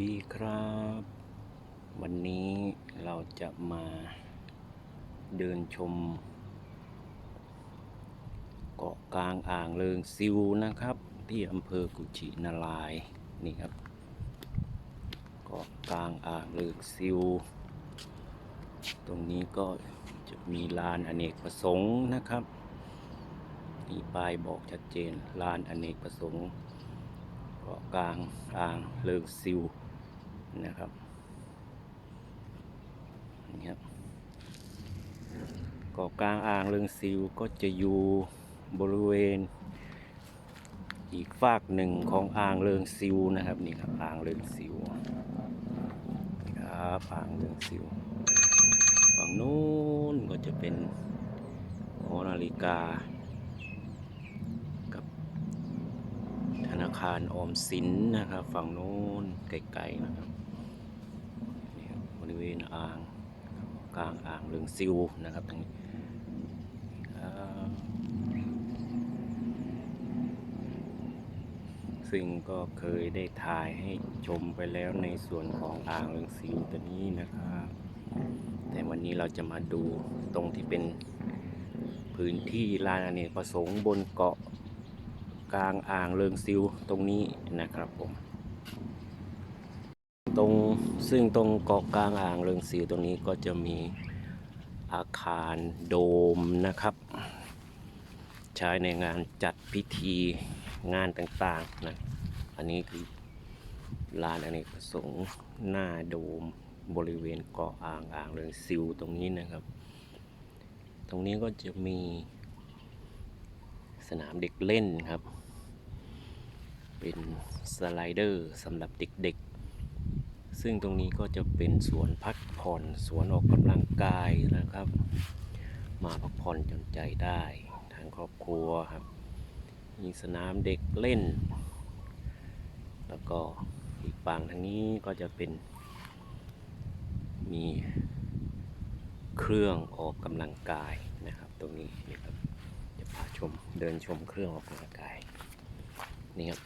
ดีครับ วันนี้เราจะมาเดินชม เกาะกลางอ่างเลิงซิวนะครับ ที่อำเภอกุชินารายนี่ครับ เกาะกลางอ่างเลิงซิว ตรงนี้ก็จะมีลานอเนกประสงค์นะครับมีป้ายบอกชัดเจนลานอเนกประสงค์เกาะกลางอ่างเลิงซิว นะครับนี่ครับเกาะกลางอ่างเลิงซิวก็จะอยู่บริเวณ อีกฝากหนึ่งของอ่างเลิงซิวนะครับนี่ครับอ่างเลิงซิวครับอ่างเลิงซิวฝั่งนู้นก็จะเป็นหอนาฬิกา กับธนาคารออมสินนะครับ ฝั่งโน้นไกลๆนะครับ เวณอ่างกลางอ่างเรืองซิวนะครับตรงนี้ซึ่งก็เคยได้ถ่ายให้ชมไปแล้วในส่วนของอ่างเรืองซิวตัวนี้นะครับ แต่วันนี้เราจะมาดูตรงที่เป็นพื้นที่ลานอเนกประสงค์บนเกาะกลางอ่างเริงซิวตรงนี้นะครับผม ตรงซึ่งตรงเกาะกลางอ่างเริงซิวตรงนี้ก็จะมีอาคารโดมนะครับ ใช้ในงานจัดพิธีงานต่างๆนะอันนี้คือลานอเนกประสงค์หน้าโดมบริเวณเกาะอ่างอ่างเริงซิวตรงนี้นะครับ ตรงนี้ก็จะมีสนามเด็กเล่นครับ เป็นสไลเดอร์สำหรับเด็กๆ ซึ่งตรงนี้ก็จะเป็นสวนพักผ่อนสวนออกกำลังกายนะครับ มาพักผ่อนจนใจได้ทางครอบครัวครับ มีสนามเด็กเล่น แล้วก็อีกฝั่งทางนี้ก็จะเป็น มีเครื่องออกกำลังกายนะครับ ตรงนี้นะครับจะพาชมเดินชมเครื่องออกกำลังกายนี่ครับ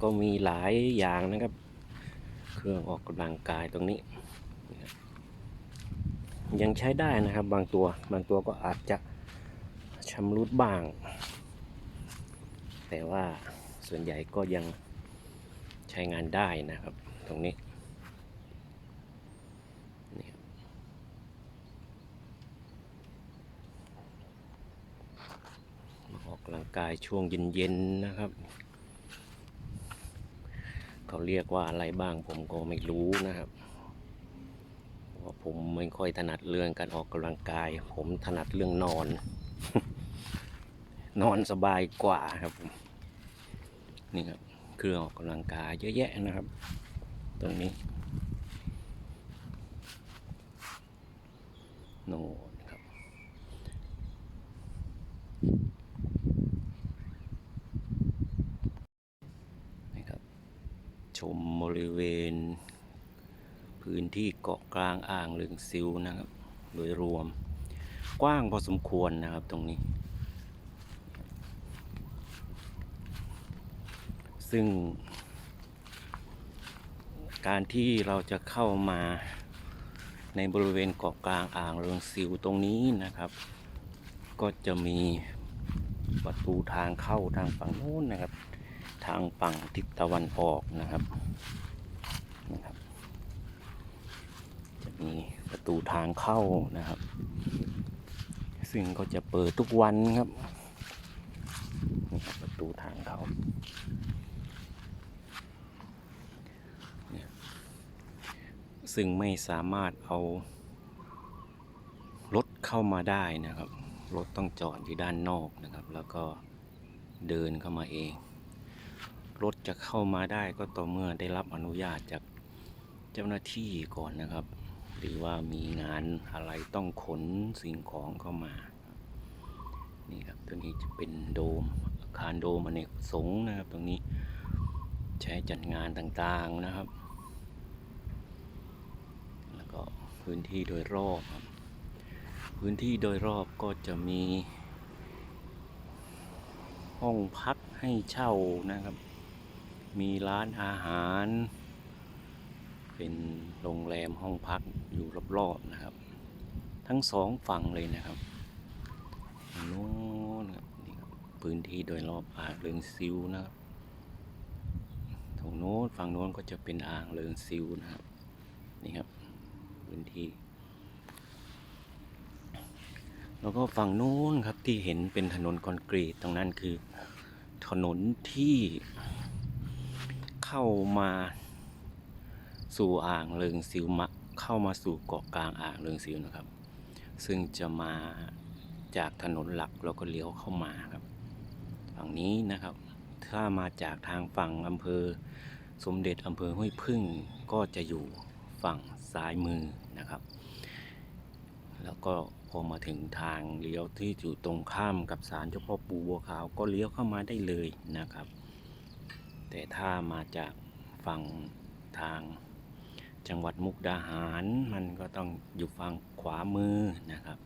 ก็มีหลายอย่างนะครับ เครื่องออกกำลังกายตรงนี้ ยังใช้ได้นะครับบางตัวบางตัวก็อาจจะชำรุดบ้าง แต่ว่าส่วนใหญ่ก็ยังใช้งานได้นะครับตรงนี้ออกกำลังกายช่วงเย็นๆนะครับ เขาเรียกว่าอะไรบ้างผมก็ไม่รู้นะครับว่าผมไม่ค่อยถนัดเรื่องการออกกำลังกาย ผมถนัดเรื่องนอน นอนสบายกว่าครับผมนี่ครับเครื่องออกกำลังกายเยอะแยะนะครับ ตรงนี้โนนครับ นะครับช มบริเวณ พื้นที่เกาะกลางอ่างเลืองซิวนะครับ โดยรวม กว้างพอสมควรนะครับตรงนี้ ซึ่ง การที่เราจะเข้ามาในบริเวณเกาะกลางอ่างเรืองซิวตรงนี้นะครับ ก็จะมีประตูทางเข้าทางฝั่งโน้นนะครับ ทางฝั่งทิศตะวันออกนะครับนะครับ จะมีประตูทางเข้านะครับ ซึ่งก็จะเปิดทุกวันครับนี่ครับประตูทางเข้าซึ่งไม่สามารถเอารถเข้ามาได้นะครับ รถต้องจอดอยู่ด้านนอกนะครับ แล้วก็เดินเข้ามาเอง รถจะเข้ามาได้ก็ต่อเมื่อได้รับอนุญาตจากเจ้าหน้าที่ก่อนนะครับ หรือว่ามีงานอะไรต้องขนสิ่งของเข้ามา นี่ครับตัวนี้จะเป็นโดมอาคารโดมอเนกประสงค์นะครับ ตรงนี้ใช้จัดงานต่างๆนะครับ แล้วก็พื้นที่โดยรอบครับ พื้นที่โดยรอบก็จะมีห้องพักให้เช่านะครับ มีร้านอาหาร เป็นโรงแรมห้องพักอยู่รอบๆนะครับ ทั้งสองฝั่งเลยนะครับโน้นครับนี่ครับพื้นที่โดยรอบอ่างเริงซิวนะครับตรงโน้นฝั่งโน้นก็จะเป็นอ่างเริงซิวนะครับนี่ครับพื้นที่ แล้วก็ฝั่งโน้นครับที่เห็นเป็นถนนคอนกรีตตรงนั้นคือถนนที่ เข้ามาสู่อ่างเริงซิวมะเข้ามาสู่เกาะกลางอ่างเริงซิวนะครับ ซึ่งจะมาจากถนนหลักแล้วก็เลี้ยวเข้ามาครับ ฝั่งนี้นะครับ ถ้ามาจากทางฝั่งอำเภอสมเด็จอำเภอห้วยพึ่งก็จะอยู่ฝั่งซ้ายมือนะครับ แล้วก็พอมาถึงทางเลี้ยวที่อยู่ตรงข้ามกับศาลเจ้าพ่อปูบัวขาวก็เลี้ยวเข้ามาได้เลยนะครับ แต่ถ้ามาจากฝั่งทางจังหวัดมุกดาหารมันก็ต้องอยู่ฝั่งขวามือนะครับ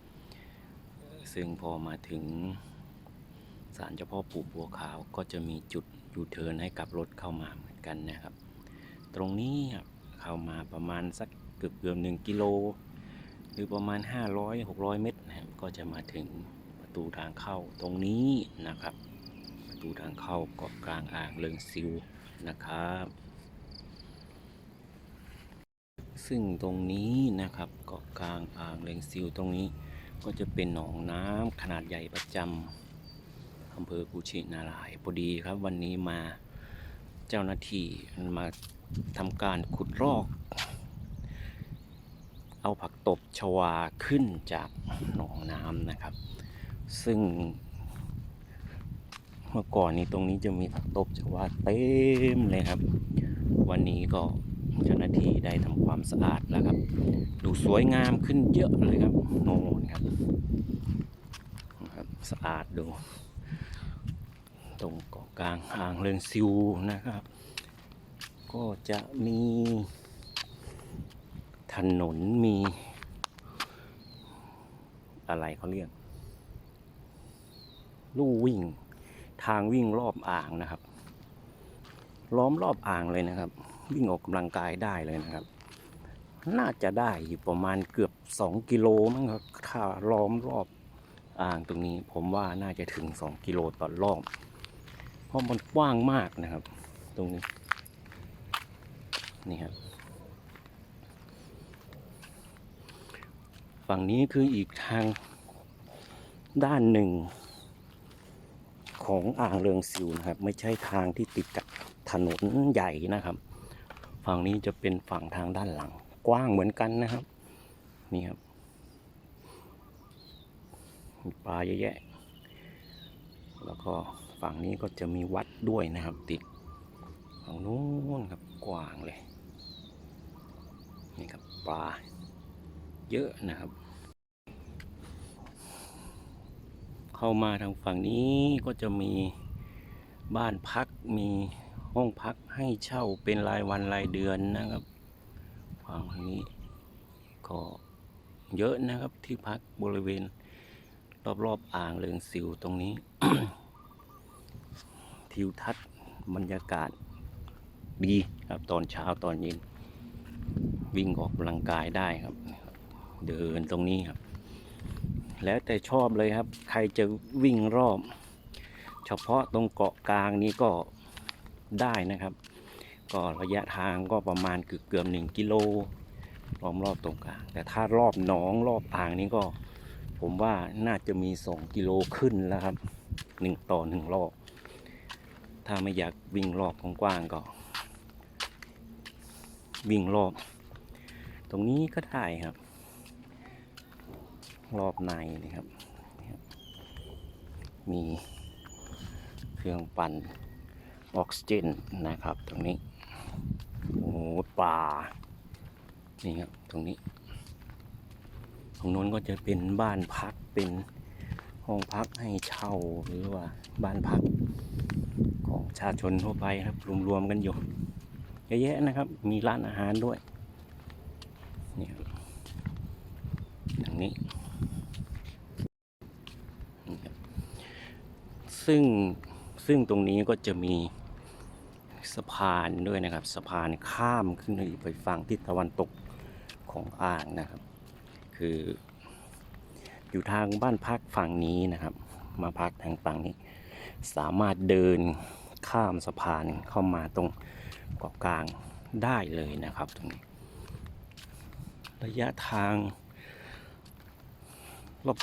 ซึ่งพอมาถึงศาลเจ้าพ่อปู่บัวขาวก็จะมีจุดยูเทิร์นให้กับรถเข้ามาเหมือนกันนะครับ ตรงนี้เข้ามาประมาณสักเกือบเกือบหนึ่งกิโล หรือประมาณ 500-600 เมตรนะครับก็จะมาถึงประตูทางเข้าตรงนี้นะครับ ตูทางเข้าเกาะกลางอ่างเริงซิวนะครับ ซึ่งตรงนี้นะครับเกาะกลางอ่างเริงซิวตรงนี้ก็จะเป็นหนองน้ำขนาดใหญ่ประจำอำเภอกุชินารายพอดีครับ วันนี้มาเจ้าหน้าที่มาทำการขุดลอก เอาผักตบชวาขึ้นจากหนองน้ำนะครับ ซึ่ง เมื่อก่อนนี้ตรงนี้จะมีผักตบชวาเต็มเลยครับ วันนี้ก็เจ้าหน้าที่ได้ทำความสะอาดแล้วครับ ดูสวยงามขึ้นเยอะเลยครับโน่นครับครับ สะอาดดู ตรงเกาะกลางอ่างเริงซิวนะครับ ก็จะมีถนนมี อะไรเขาเรียก ลู่วิ่ง ทางวิ่งรอบอ่างนะครับ ล้อมรอบอ่างเลยนะครับ วิ่งออกกำลังกายได้เลยนะครับ น่าจะได้อยู่ประมาณเกือบสองกิโลมั้งครับถ้าล้อมรอบอ่างตรงนี้ ผมว่าน่าจะถึงสองกิโลต่อรอบเพราะมันกว้างมากนะครับ ตรงนี้นี่ครับฝั่งนี้คืออีกทางด้านหนึ่ง ของอ่างเรืองซิวนะครับ ไม่ใช่ทางที่ติดกับถนนใหญ่นะครับ ฝั่งนี้จะเป็นฝั่งทางด้านหลัง กว้างเหมือนกันนะครับนี่ครับมีปลาเยอะแยะ แล้วก็ฝั่งนี้ก็จะมีวัดด้วยนะครับ ติดฝั่งนู้นครับกว้างเลยนี่ครับปลาเยอะนะครับ เข้ามาทางฝั่งนี้ก็จะมีบ้านพักมีห้องพักให้เช่าเป็นรายวันรายเดือนนะครับฝั่งนี้ก็เยอะนะครับที่พักบริเวณรอบๆอ่างเริงสิวตรงนี้ ทิวทัศน์บรรยากาศดีครับตอนเช้าตอนเย็น วิ่งออกกำลังกายได้ครับ เดินตรงนี้ครับ แล้วแต่ชอบเลยครับ ใครจะวิ่งรอบ เฉพาะตรงเกาะกลางนี้ก็ได้นะครับ ก็ระยะทางก็ประมาณเกือบเกือบหนึ่งกิโลล้อมรอบตรงกลาง แต่ถ้ารอบหนองรอบอ่างนี้ก็ ผมว่าน่าจะมีสองกิโลขึ้นแล้วครับหนึ่งต่อหนึ่งรอบ ถ้าไม่อยากวิ่งรอบกว้างก็ วิ่งรอบ ตรงนี้ก็ได้ครับ รอบในนี่ครับ มีเครื่องปั่นออกซิเจนนะครับ ตรงนี้โอ้โหป่านี่ครับตรงนี้ตรงนู้นก็จะเป็นบ้านพักเป็นห้องพักให้เช่าหรือว่าบ้านพักของชาชนทั่วไปครับ รวมๆกันอยู่เยอะแยะนะครับ มีร้านอาหารด้วยนี่อย่างนี้ ซึ่งซึ่งตรงนี้ก็จะมีสะพานด้วยนะครับ สะพานข้ามขึ้นไปฝั่งทิศตะวันตกของอ่างนะครับ คืออยู่ทางบ้านพักฝั่งนี้นะครับ มาพักทางฝั่งนี้ สามารถเดินข้ามสะพานเข้ามาตรงเกาะกลางได้เลยนะครับตรงนี้ ระยะทาง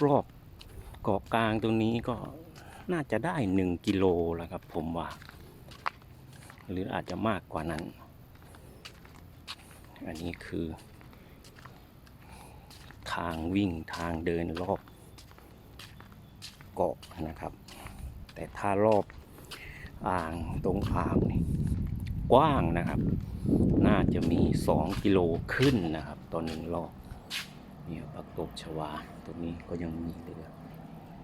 รอบๆเกาะกลางตรงนี้ก็ น่าจะได้หนึ่งกิโลแล้วครับ ผมว่า หรืออาจจะมากกว่านั้น อันนี้คือ ทางวิ่งทางเดินรอบเกาะนะครับ แต่ถ้ารอบอ่างตรงอ่างนี่กว้างนะครับ น่าจะมี 2 กิโลขึ้นนะครับตอนหนึ่งรอบเนี่ยปักตบชวา ตรงนี้ก็ยังมีเหลือ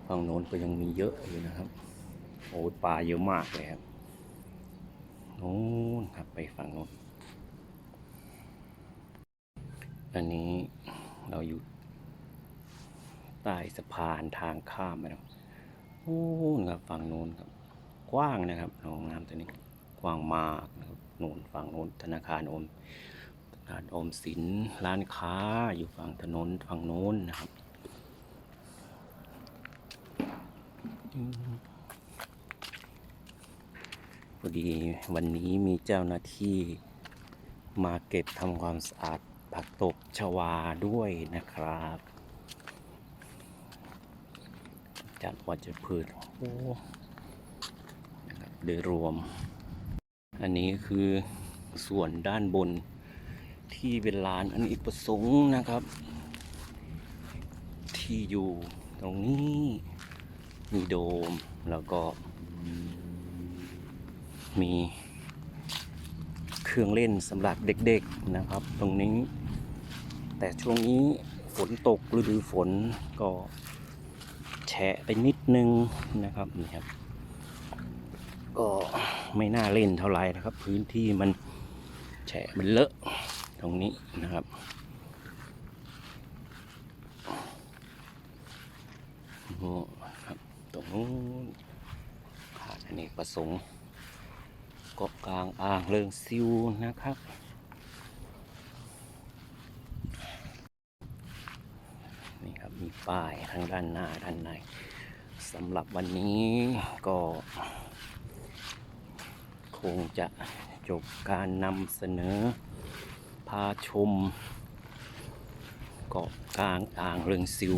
ฝั่งโน้นก็ยังมีเยอะอยู่นะครับ โอ้ปลาเยอะมากเลยครับโน้นครับไปฝั่งโน้นอันนี้เราอยู่ใต้สะพานทางข้ามไปแล้วโอ้นครับฝั่งโน้นครับ กว้างนะครับหนองน้ำตัวนี้กว้างมากนะครับโน้นฝั่งโน้นธนาคารอมธนาคารอมสินร้านค้าอยู่ฝั่งถนนฝั่งโน้นนะครับอืม พอดีวันนี้มีเจ้าหน้าที่มาเก็บทำความสะอาดผักตบชวาด้วยนะครับ จัดวัชพืชโอ้นะครับโดยรวม อันนี้คือส่วนด้านบนที่เป็นลานอันอีกประสงค์นะครับ ที่อยู่ตรงนี้ มีโดมแล้วก็ มีเครื่องเล่นสำหรับเด็กๆนะครับ ตรงนี้ แต่ช่วงนี้ฝนตกฤดูฝนก็แฉะไปนิดนึงนะครับนี่ครับ ก็ไม่น่าเล่นเท่าไหร่นะครับ พื้นที่มันแฉะมันเลอะตรงนี้นะครับโอ้ ตรงนู้นขาดอเนกประสงค์เกาะกลางอ่างเริงซิวนะครับ นี่ครับมีป้ายทั้งด้านหน้าด้านในสำหรับวันนี้ก็คงจะจบการนำเสนอ พาชมเกาะกลางอ่างเริงซิว